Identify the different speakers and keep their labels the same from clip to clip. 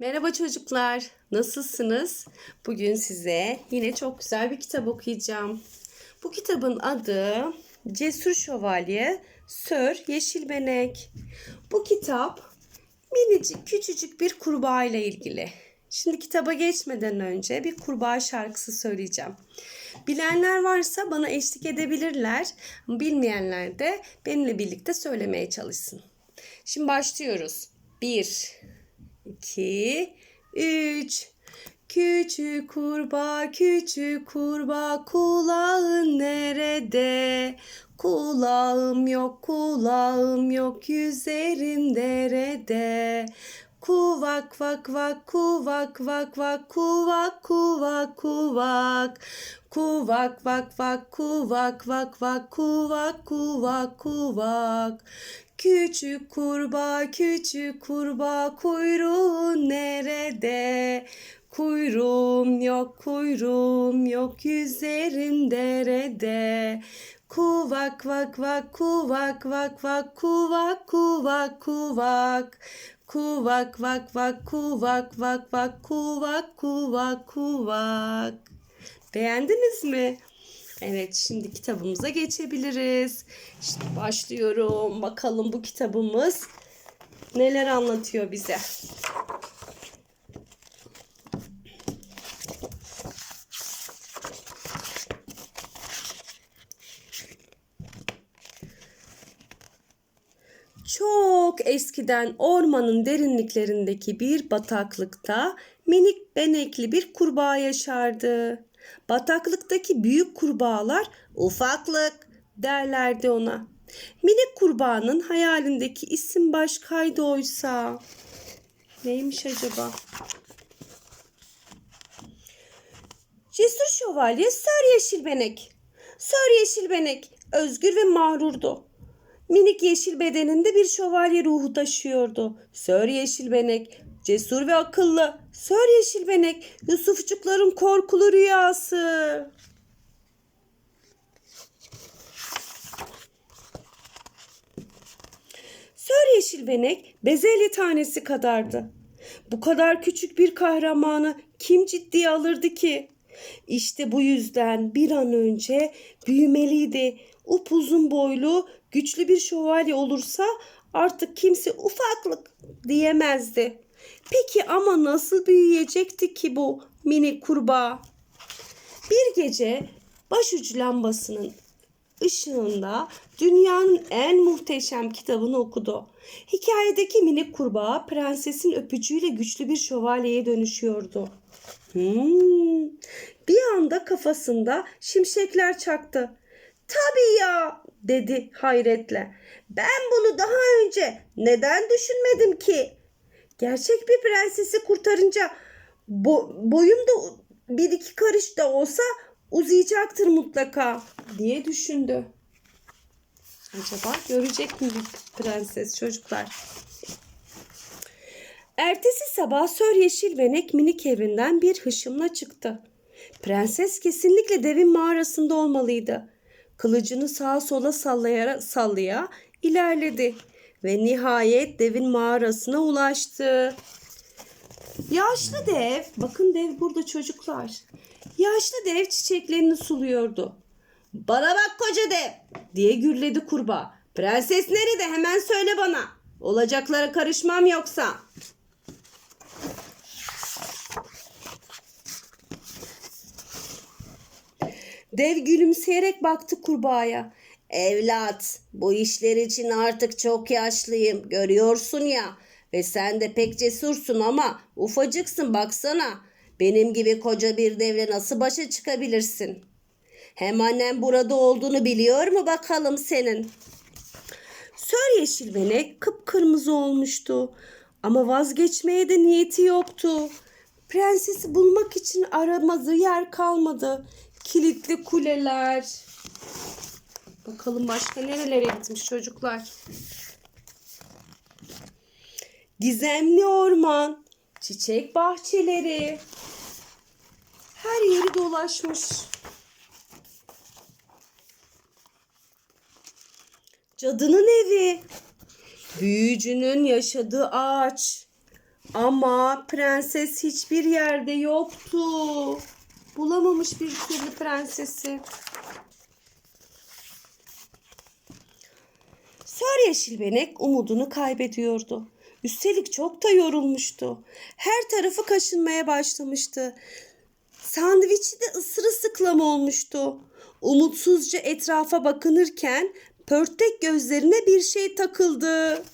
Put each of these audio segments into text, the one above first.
Speaker 1: Merhaba çocuklar, nasılsınız? Bugün size yine çok güzel bir kitap okuyacağım. Bu kitabın adı Cesur Şövalye Sör Yeşilbenek. Bu kitap minicik küçücük bir kurbağa ile ilgili. Şimdi kitaba geçmeden önce bir kurbağa şarkısı söyleyeceğim. Bilenler varsa bana eşlik edebilirler. Bilmeyenler de benimle birlikte söylemeye çalışsın. Şimdi başlıyoruz. 1 2 3 Küçük kurbağa, küçük kurbağa, kulağın nerede? Kulağım yok, kulağım yok, yüzerim derede. Kuvak vak vak kuvak vak vak kuvak kuvak kuvak kuvak vak vak kuvak vak vak kuvak kuvak kuvak Küçük kurbağa küçük kurbağa kuyruğun nerede? Kuyruğum yok kuyruğum yok yüzerim derede. Kuvak vak vak kuvak vak vak kuvak kuvak kuvak. Kuvak vak vak kuvak vak vak kuvak kuvak kuvak. Beğendiniz mi? Evet şimdi kitabımıza geçebiliriz. İşte başlıyorum. Bakalım bu kitabımız neler anlatıyor bize. Çok eskiden ormanın derinliklerindeki bir bataklıkta minik benekli bir kurbağa yaşardı. Bataklıktaki büyük kurbağalar ufaklık derlerdi ona. Minik kurbağanın hayalindeki isim başkaydı oysa. Neymiş acaba? Cesur şövalye Sör Yeşilbenek. Sör Yeşilbenek özgür ve mağrurdu. Minik yeşil bedeninde bir şövalye ruhu taşıyordu. Sör Yeşilbenek, cesur ve akıllı. Sör Yeşilbenek, Yusufçukların korkulu rüyası. Sör Yeşilbenek bezelye tanesi kadardı. Bu kadar küçük bir kahramanı kim ciddiye alırdı ki? İşte bu yüzden bir an önce büyümeliydi. Upuzun boylu, güçlü bir şövalye olursa artık kimse ufaklık diyemezdi. Peki ama nasıl büyüyecekti ki bu mini kurbağa? Bir gece başucu lambasının ışığında dünyanın en muhteşem kitabını okudu. Hikayedeki minik kurbağa prensesin öpücüğüyle güçlü bir şövalyeye dönüşüyordu. Hmm. Bir anda kafasında şimşekler çaktı. Tabii ya dedi hayretle. Ben bunu daha önce neden düşünmedim ki? Gerçek bir prensesi kurtarınca bo boyum da bir iki karış da olsa uzayacaktır mutlaka diye düşündü. Acaba görecek mi prenses çocuklar? Ertesi sabah Sör Yeşilbenek minik evinden bir hışımla çıktı. Prenses kesinlikle devin mağarasında olmalıydı. Kılıcını sağa sola sallaya sallaya ilerledi ve nihayet devin mağarasına ulaştı. Yaşlı dev, bakın dev burada çocuklar. Yaşlı dev çiçeklerini suluyordu. Bana bak koca dev diye gürledi kurbağa. Prenses nerede hemen söyle bana. Olacaklara karışmam yoksa. Dev gülümseyerek baktı kurbağaya. Evlat, bu işler için artık çok yaşlıyım. Görüyorsun ya. Ve sen de pek cesursun ama ufacıksın baksana. Benim gibi koca bir devle nasıl başa çıkabilirsin? Hem annem burada olduğunu biliyor mu bakalım senin? Sör Yeşilbenek kıpkırmızı olmuştu. Ama vazgeçmeye de niyeti yoktu. Prensesi bulmak için aramadığı yer kalmadı. Kilitli kuleler. Bakalım başka nerelere gitmiş çocuklar. Gizemli orman, çiçek bahçeleri. Her yeri dolaşmış. Cadının evi, büyücünün yaşadığı ağaç, Ama prenses hiçbir yerde yoktu. Bulamamış bir türlü prensesi. Sör Yeşilbenek umudunu kaybediyordu. Üstelik çok da yorulmuştu. Her tarafı kaşınmaya başlamıştı. Sandviçi de ısırısıklam olmuştu. Umutsuzca etrafa bakınırken pörtek gözlerine bir şey takıldı.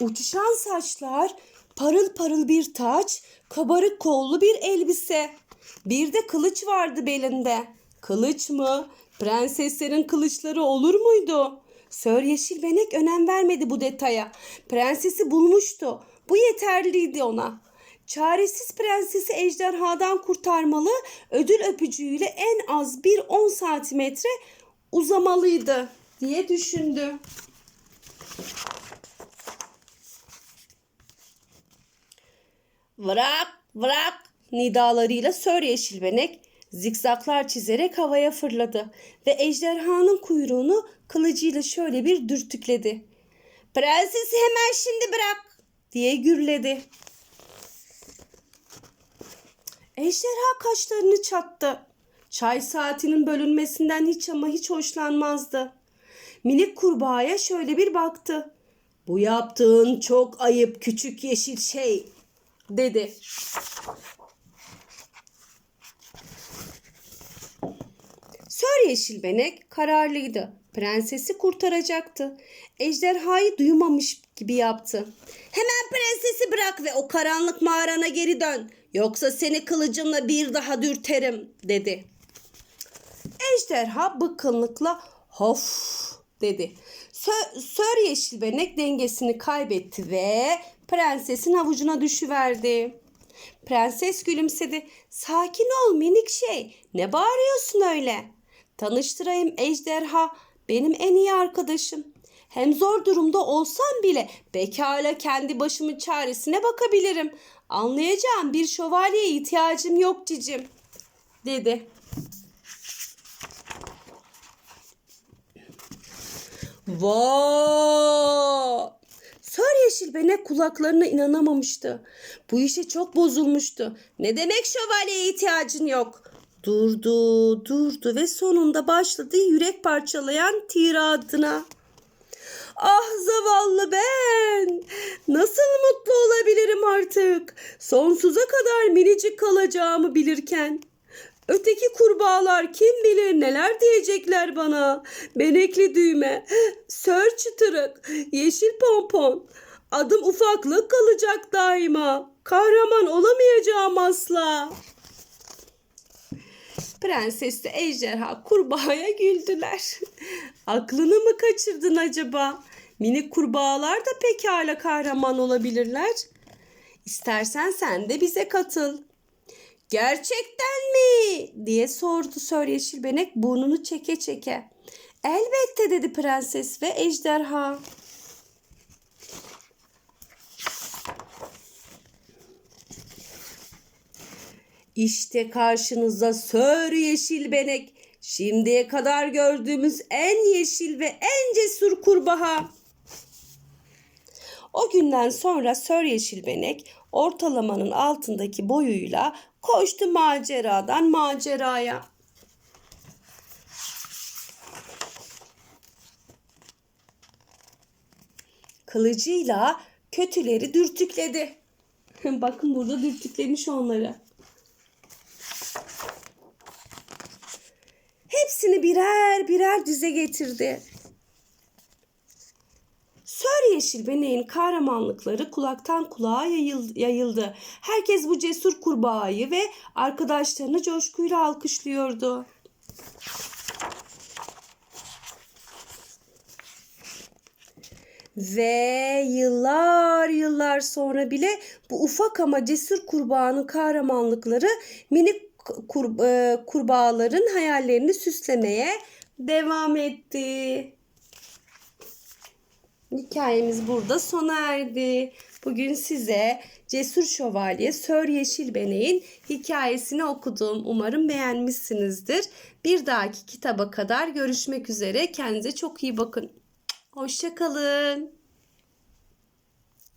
Speaker 1: Uçuşan saçlar, parıl parıl bir taç, kabarık kollu bir elbise. Bir de kılıç vardı belinde. Kılıç mı? Prenseslerin kılıçları olur muydu? Sör Yeşilbenek önem vermedi bu detaya. Prensesi bulmuştu. Bu yeterliydi ona. Çaresiz prensesi ejderhadan kurtarmalı, ödül öpücüğüyle en az bir 10 santimetre uzamalıydı diye düşündü. Bırak, bırak nidalarıyla Sör Yeşilbenek zikzaklar çizerek havaya fırladı ve ejderhanın kuyruğunu kılıcıyla şöyle bir dürtükledi. Prensesi hemen şimdi bırak diye gürledi. Ejderha kaşlarını çattı. Çay saatinin bölünmesinden hiç ama hiç hoşlanmazdı. Minik kurbağaya şöyle bir baktı. Bu yaptığın çok ayıp küçük yeşil şey dedi. Sör Yeşilbenek kararlıydı. Prensesi kurtaracaktı. Ejderhayı duymamış gibi yaptı. Hemen prensesi bırak ve o karanlık mağarana geri dön. Yoksa seni kılıcımla bir daha dürterim dedi. Ejderha bıkkınlıkla hof dedi. Sö- Sör Yeşilbenek dengesini kaybetti ve prensesin avucuna düşüverdi. Prenses gülümsedi. Sakin ol minik şey. Ne bağırıyorsun öyle? Tanıştırayım ejderha. Benim en iyi arkadaşım. Hem zor durumda olsam bile pekala kendi başımın çaresine bakabilirim. Anlayacağım bir şövalyeye ihtiyacım yok cicim dedi. Vay! Sör Yeşilbenek kulaklarına inanamamıştı. Bu işe çok bozulmuştu. Ne demek şövalyeye ihtiyacın yok? Durdu, durdu ve sonunda başladı yürek parçalayan tiradına. Ah zavallı ben. Nasıl mutlu olabilirim artık? Sonsuza kadar minicik kalacağımı bilirken. Öteki kurbağalar kim bilir neler diyecekler bana. Benekli düğme, sör çıtırık, yeşil pompon. Adım ufaklık kalacak daima. Kahraman olamayacağım asla. Prenses de ejderha kurbağaya güldüler. Aklını mı kaçırdın acaba? Minik kurbağalar da pekala kahraman olabilirler. İstersen sen de bize katıl. Gerçekten mi? diye sordu Sör Yeşilbenek burnunu çeke çeke. Elbette dedi prenses ve ejderha. İşte karşınızda Sör Yeşilbenek. Şimdiye kadar gördüğümüz en yeşil ve en cesur kurbağa. O günden sonra Sör Yeşilbenek ortalamanın altındaki boyuyla koştu maceradan maceraya. Kılıcıyla kötüleri dürtükledi. Bakın burada dürtüklemiş onları. Hepsini birer birer dize getirdi. Sör Yeşilbeneğin kahramanlıkları kulaktan kulağa yayıl- yayıldı. Herkes bu cesur kurbağayı ve arkadaşlarını coşkuyla alkışlıyordu. Ve yıllar yıllar sonra bile bu ufak ama cesur kurbağanın kahramanlıkları minik kur- e, kurbağaların hayallerini süslemeye devam etti. Hikayemiz burada sona erdi. Bugün size Cesur Şövalye Sör Yeşilbenek'in hikayesini okudum. Umarım beğenmişsinizdir. Bir dahaki kitaba kadar görüşmek üzere. Kendinize çok iyi bakın. Hoşçakalın.